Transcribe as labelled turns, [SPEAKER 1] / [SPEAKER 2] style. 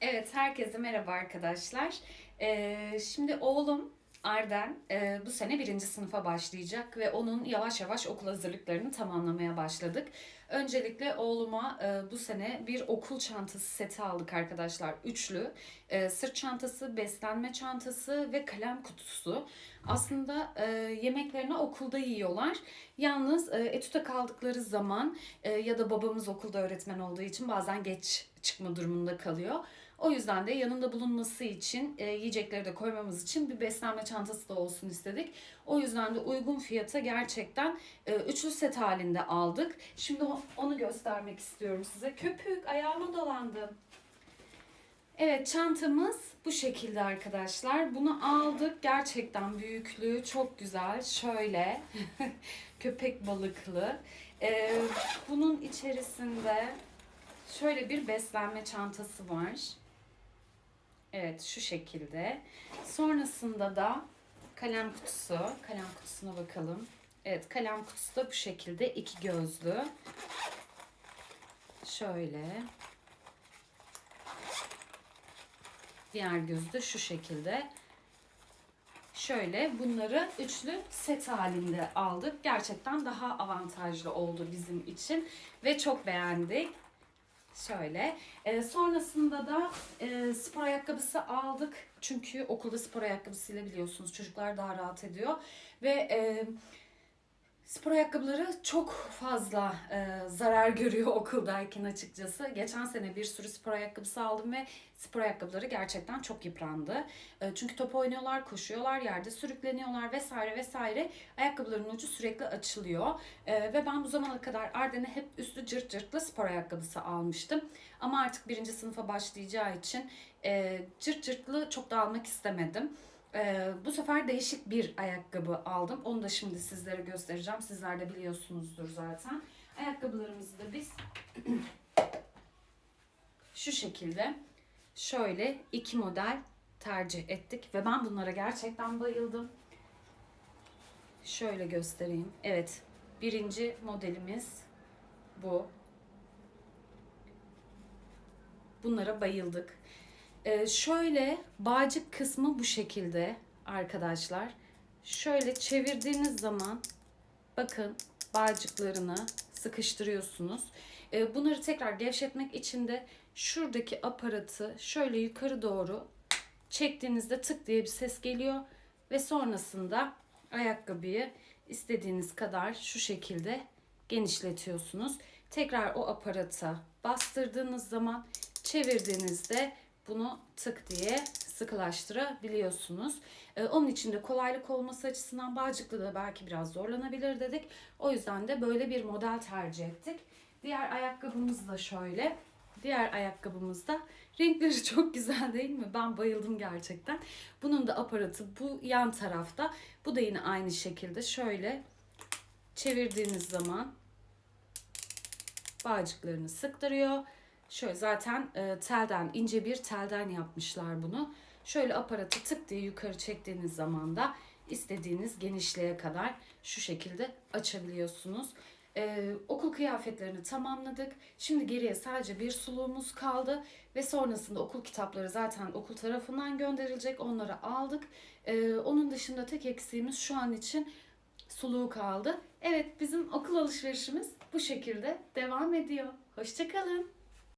[SPEAKER 1] Evet, herkese merhaba arkadaşlar. Ee, şimdi oğlum Arden e, bu sene birinci sınıfa başlayacak ve onun yavaş yavaş okul hazırlıklarını tamamlamaya başladık. Öncelikle oğluma e, bu sene bir okul çantası seti aldık arkadaşlar. Üçlü. E, sırt çantası, beslenme çantası ve kalem kutusu. Aslında e, yemeklerini okulda yiyorlar. Yalnız e, etüte kaldıkları zaman e, ya da babamız okulda öğretmen olduğu için bazen geç çıkma durumunda kalıyor. O yüzden de yanında bulunması için, e, yiyecekleri de koymamız için bir beslenme çantası da olsun istedik. O yüzden de uygun fiyata gerçekten e, üçlü set halinde aldık. Şimdi onu göstermek istiyorum size. Köpük ayağıma dolandı. Evet çantamız bu şekilde arkadaşlar. Bunu aldık. Gerçekten büyüklüğü çok güzel. Şöyle köpek balıklı. Ee, bunun içerisinde şöyle bir beslenme çantası var. Evet şu şekilde. Sonrasında da kalem kutusu. Kalem kutusuna bakalım. Evet kalem kutusu da bu şekilde iki gözlü. Şöyle. Diğer gözü de şu şekilde. Şöyle bunları üçlü set halinde aldık. Gerçekten daha avantajlı oldu bizim için ve çok beğendik. Şöyle. Ee, sonrasında da e, spor ayakkabısı aldık. Çünkü okulda spor ayakkabısıyla biliyorsunuz çocuklar daha rahat ediyor. Ve e, spor ayakkabıları çok fazla e, zarar görüyor okuldayken açıkçası. Geçen sene bir sürü spor ayakkabısı aldım ve spor ayakkabıları gerçekten çok yıprandı. E, çünkü top oynuyorlar, koşuyorlar, yerde sürükleniyorlar vesaire vesaire. Ayakkabıların ucu sürekli açılıyor. E, ve ben bu zamana kadar Arden'e hep üstü cırt cırtlı spor ayakkabısı almıştım. Ama artık birinci sınıfa başlayacağı için e, cırt cırtlı çok da almak istemedim. Ee, bu sefer değişik bir ayakkabı aldım. Onu da şimdi sizlere göstereceğim. Sizler de biliyorsunuzdur zaten. Ayakkabılarımızı da biz şu şekilde şöyle iki model tercih ettik ve ben bunlara gerçekten bayıldım. Şöyle göstereyim. Evet, birinci modelimiz bu. Bunlara bayıldık. Ee, şöyle bağcık kısmı bu şekilde arkadaşlar. Şöyle çevirdiğiniz zaman bakın bağcıklarını sıkıştırıyorsunuz. Ee, bunları tekrar gevşetmek için de şuradaki aparatı şöyle yukarı doğru çektiğinizde tık diye bir ses geliyor ve sonrasında ayakkabıyı istediğiniz kadar şu şekilde genişletiyorsunuz. Tekrar o aparata bastırdığınız zaman çevirdiğinizde bunu tık diye sıkılaştırabiliyorsunuz. Ee, onun için de kolaylık olması açısından bağcıklı da belki biraz zorlanabilir dedik. O yüzden de böyle bir model tercih ettik. Diğer ayakkabımız da şöyle. Diğer ayakkabımız da renkleri çok güzel değil mi? Ben bayıldım gerçekten. Bunun da aparatı bu yan tarafta. Bu da yine aynı şekilde şöyle çevirdiğiniz zaman bağcıklarını sıktırıyor. Şöyle zaten e, telden ince bir telden yapmışlar bunu. Şöyle aparatı tık diye yukarı çektiğiniz zaman da istediğiniz genişliğe kadar şu şekilde açabiliyorsunuz. E, okul kıyafetlerini tamamladık. Şimdi geriye sadece bir suluğumuz kaldı ve sonrasında okul kitapları zaten okul tarafından gönderilecek. Onları aldık. E, onun dışında tek eksiğimiz şu an için suluğu kaldı. Evet bizim okul alışverişimiz bu şekilde devam ediyor. Hoşçakalın.